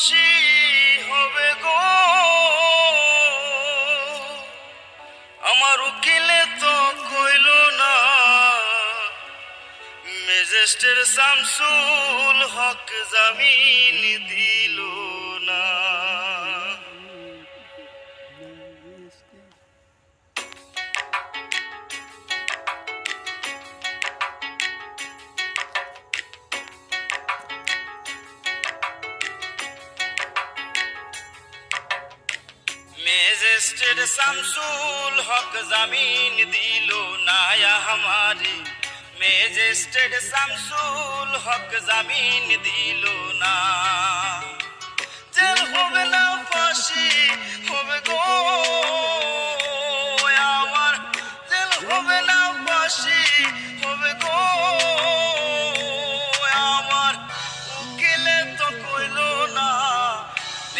ফাঁসি হবে গো। আমার উকিলে তো কইল না মেজেস্টের শামসুল হক জামিন দিল। মেজেস্টের শামসুল হক জামিন দিল নায়া আমারে মেজেস্টের শামসুল হক জামিন দিল না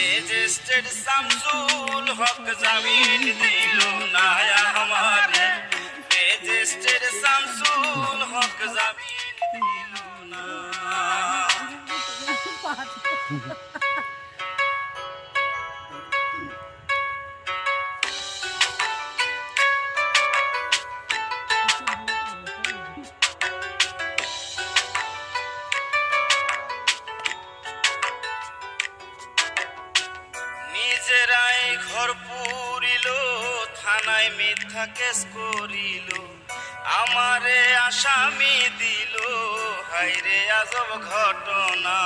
রেজিস্টার্ড শামসুল হক জামিন দিল না আমারে রেজিস্টার্ড শামসুল হক জামিন দিল না ঘর পুরিল থানায় মিথ্যা কেস করিল। আমারে আসামি দিল হাইরে আজব ঘটনা।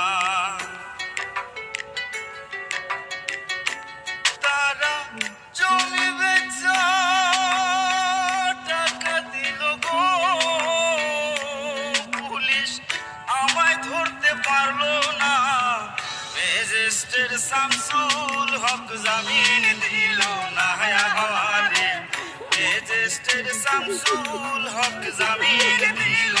তারা বেচা টাকা দিল গো। পুলিশ আমায় ধরতে পারল না। রেজিস্টার শামসুল হক জামিন দিল না আমারে রেজিস্টার শামসুল হক জামিন দিল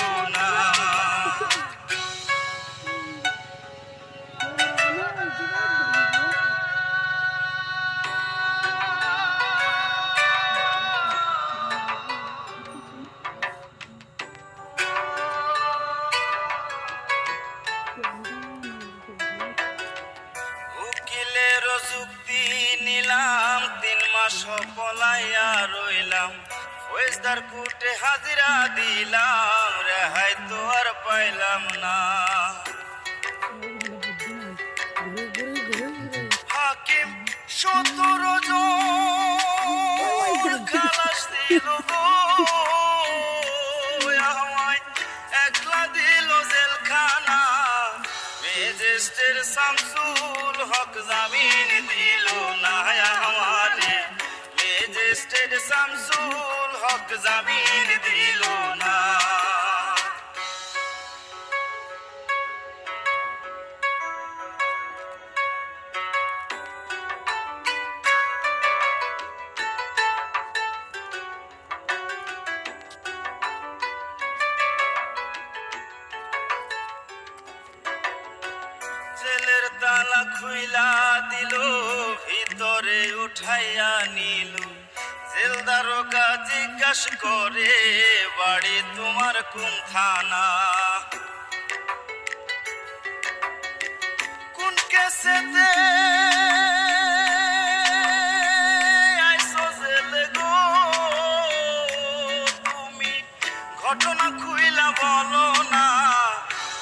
পলাইয়া রইলাম। ফৌজদার কুটে হাজিরা দিলাম, রেহাই তো আর পাইলাম না। হাকিম, সতেরো খালাস দিল একলা দিল জেলখানা। রেজিস্টার শামসুল হক জামিন দিল না। রেজিস্টার শামসুল হক জামিন দিল না। তালা খুইলা দিল ভিতরে উঠাইয়া নিল। জেলদারোগা জিজ্ঞাস করে, বাড়ি তোমার কোন থানা কোন কেসেতে ঘটনা খুইলা বলো না।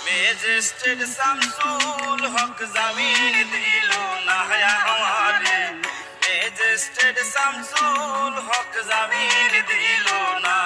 মেজেস্টেড শামসুল হক জামিন দিল না আমারে। মেজেস্টেড শামসুল হক জামিন দিল না